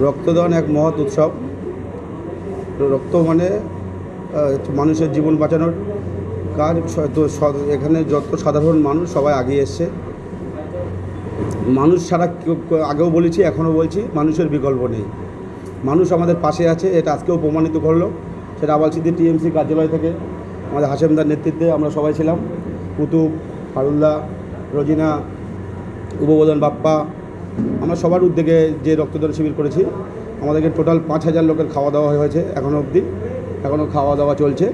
রক্তদান এক মহৎ উৎসব। রক্ত মানে মানুষের জীবন বাঁচানোর কাজ। এখানে যত সাধারণ মানুষ, সবাই আগিয়ে এসছে। মানুষ ছাড়া আগেও বলেছি, এখনও বলছি, মানুষের বিকল্প নেই। মানুষ আমাদের পাশে আছে, এটা আজকেও প্রমাণিত করল। সেটা আবালসিদ্ধি টিএমসি কার্যালয় থেকে আমাদের হাসেমদার নেতৃত্বে আমরা সবাই ছিলাম। কুতুব, ফারুল্লাহ, রোজিনা উপবোধন বাপ্পা আমরা সবার উদ্যোগে যে রক্তদান শিবির করেছি, আমাদেরকে টোটাল পাঁচ হাজার লোকের খাওয়া দাওয়া হয়েছে এখনও অবধি। এখনও খাওয়া দাওয়া চলছে।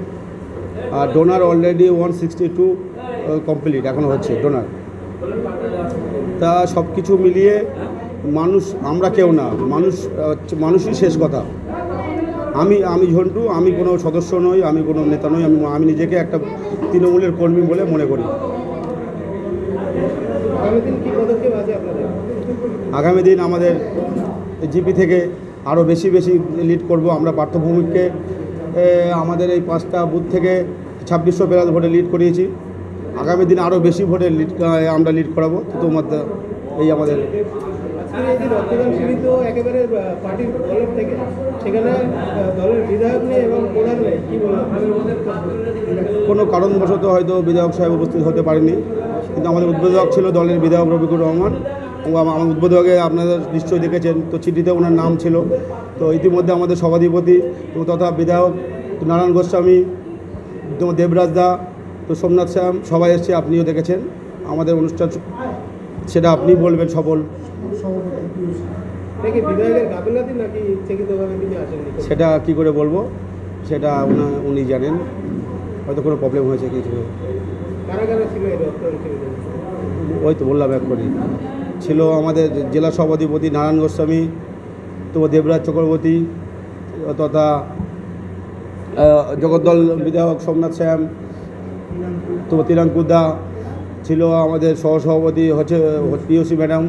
আর donor already one sixty two complete এখনও হচ্ছে ডোনার তা সব কিছু মিলিয়ে মানুষ, আমরা কেউ না, মানুষ মানুষই শেষ কথা। আমি আমি ঝন্টু, আমি কোনো সদস্য নই, আমি কোনো নেতা নই, আমি আমি নিজেকে একটা তৃণমূলের কর্মী বলে মনে করি। আগামী দিন আমাদের জিপি থেকে আরও বেশি বেশি লিড করব। আমরা পার্থভূমিককে আমাদের এই পাঁচটা বুথ থেকে ছাব্বিশশো প্লাস ভোটে লিড করিয়েছি। আগামী দিন আরও বেশি ভোটে লিড আমরা লিড করাবো। তোমার এই আমাদের কোনো কারণবশত হয়তো বিধায়ক সাহেব উপস্থিত হতে পারেনি কিন্তু আমাদের উদ্বোধক ছিল দলের বিধায়ক রফিকুর রহমান। এবং আমার উদ্বোধকে আপনারা নিশ্চয়ই দেখেছেন তো চিঠিতে ওনার নাম ছিল। তো ইতিমধ্যে আমাদের সভাধিপতি এবং তথা বিধায়ক নারায়ণ গোস্বামী দেবরাজ দা তো সোমনাথ শ্যাম সবাই এসছে আপনিও দেখেছেন। আমাদের অনুষ্ঠান সেটা আপনি বলবেন সফল। সেটা কি করে বলব? সেটা উনি জানেন। হয়তো কোনো প্রবলেম হয়েছে কিছু। ওই তো বললাম এক করি ছিল আমাদের জেলা সভাধিপতি নারায়ণ গোস্বামী তো দেবরাজ চক্রবর্তী তথা জগদ্দল বিধায়ক সোমনাথ শ্যাম তো তিরাঙ্কুদা ছিল আমাদের সহসভাপতি হচ্ছে পিওসি ম্যাডাম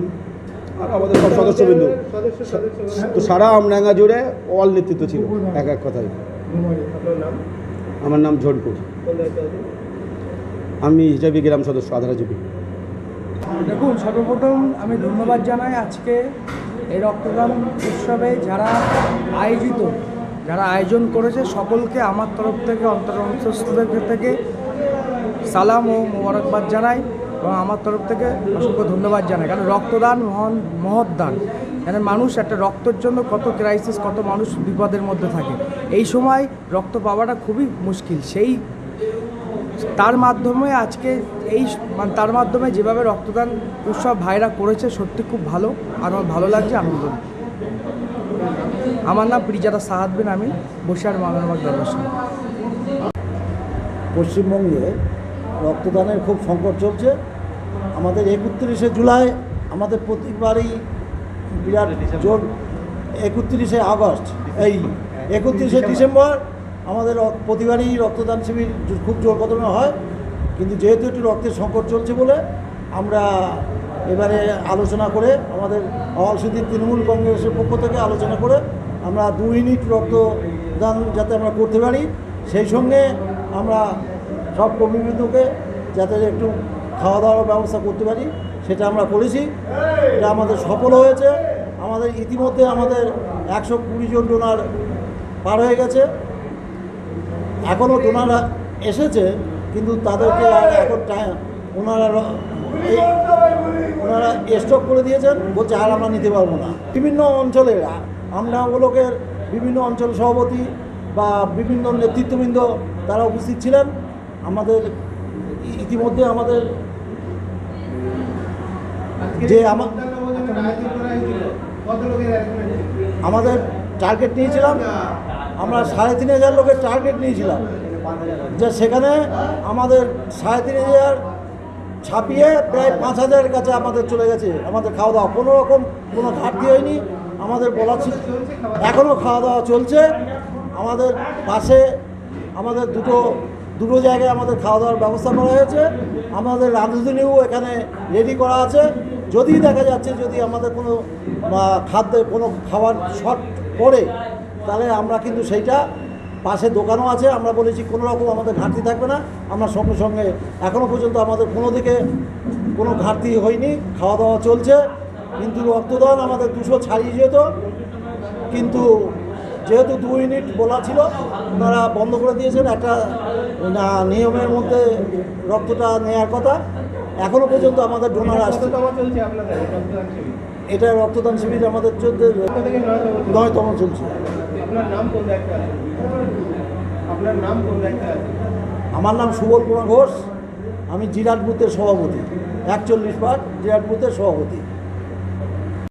আর আমাদের সব সদস্যবিন্দু। সদস্য সদস্য তো সারা আমডাঙ্গা জুড়ে অল নেতৃত্ব ছিল এক এক কথায় আমার নাম ঝন্টু আছে আমি হিসাবে গ্রাম সদস্য আধারাজীবী দেখুন, সর্বপ্রথম আমি ধন্যবাদ জানাই আজকে এই রক্তদান উৎসবে যারা আয়োজিত, যারা আয়োজন করেছে, সকলকে আমার তরফ থেকে অন্তর্স্থ থেকে সালাম ও মোবারকবাদ জানাই এবং আমার তরফ থেকে অসংখ্য ধন্যবাদ জানাই। কারণ রক্তদান মহান, মহৎ দান। মানে মানুষ একটা রক্তের জন্য কত ক্রাইসিস কত মানুষ বিপদের মধ্যে থাকে। এই সময় রক্ত পাওয়াটা খুবই মুশকিল। সেই তার মাধ্যমে আজকে এই মানে তার মাধ্যমে যেভাবে রক্তদান উৎসব ভাইরা করেছে, সত্যি খুব ভালো। আর আমার ভালো লাগছে, আনন্দ আমার নাম প্রিজাদা সাহাদ বিন আমি বসিয়ার মাদারবাগ দরবার পশ্চিমবঙ্গে রক্তদানের খুব সংকট চলছে। আমাদের একত্রিশে জুলাই, আমাদের প্রতিবারই বিরাট জোর। একত্রিশে আগস্ট, এই একত্রিশে ডিসেম্বর আমাদের প্রতিবারই রক্তদান শিবির খুব জোর কদমে হয়। কিন্তু যেহেতু একটু রক্তের সংকট চলছে বলে, আমরা এবারে আলোচনা করে আমাদের অলসিদ্দির তৃণমূল কংগ্রেসের পক্ষ থেকে আলোচনা করে আমরা দু ইউনিট রক্তদান যাতে আমরা করতে পারি। সেই সঙ্গে আমরা সব কর্মীবৃন্দকে যাতে একটু খাওয়া দাওয়ার ব্যবস্থা করতে পারি, সেটা আমরা করেছি। এটা আমাদের সফল হয়েছে। আমাদের ইতিমধ্যে আমাদের একশো কুড়ি জন ডোনার পার হয়ে গেছে। এখনও ডোনার এসেছে কিন্তু তাদেরকে আর এখন টাইম ওনারা ওনারা স্টক করে দিয়েছেন বলছে আর আমরা নিতে পারব না। বিভিন্ন অঞ্চলে আমরা ব্লকের বিভিন্ন অঞ্চল সভাপতি বা বিভিন্ন নেতৃত্ববৃন্দ তারা উপস্থিত ছিলেন। আমাদের ইতিমধ্যে আমাদের যে? আমাদের টার্গেট নিয়েছিলাম। আমরা সাড়ে তিন হাজার লোকের টার্গেট নিয়েছিলাম। যে সেখানে আমাদের সাড়ে তিন হাজার ছাপিয়ে প্রায় পাঁচ হাজারের কাছে আমাদের চলে গেছে। আমাদের খাওয়া দাওয়া কোনো রকম কোনো ঘাটতি হয়নি। আমাদের বলা ছিল এখনও খাওয়া দাওয়া চলছে। আমাদের পাশে আমাদের দুটো দুটো জায়গায় আমাদের খাওয়া দাওয়ার ব্যবস্থা করা হয়েছে। আমাদের রাঁধুনিও এখানে রেডি করা আছে। যদি দেখা যাচ্ছে, যদি আমাদের কোনো খাদ্যে কোনো খাবার শর্ট পড়ে তাহলে আমরা কিন্তু সেইটা পাশে দোকানও আছে আমরা বলেছি কোনো রকম আমাদের ঘাটতি থাকবে না আমরা সঙ্গে সঙ্গে এখনও পর্যন্ত আমাদের কোনো দিকে কোনো ঘাটতি হয়নি খাওয়া দাওয়া চলছে কিন্তু রক্তদান আমাদের দুশো ছাড়িয়ে যেত কিন্তু যেহেতু দু ইউনিট বলা ছিল ওনারা বন্ধ করে দিয়েছেন একটা না, নিয়মের মধ্যে রক্তটা নেওয়ার কথা এখনও পর্যন্ত আমাদের ডোনার আসছে। এটা রক্তদান শিবির আমাদের চোদ্দ চলছে? নয়তম চলছে। আপনার নাম কোন দায়িত্বে আপনার নাম কোন দায়িত্বে আমার নাম সুবল কুমার ঘোষ। আমি জিরাট বুথের সভাপতি। একচল্লিশ পার্ট জিরাট বুথের সভাপতি।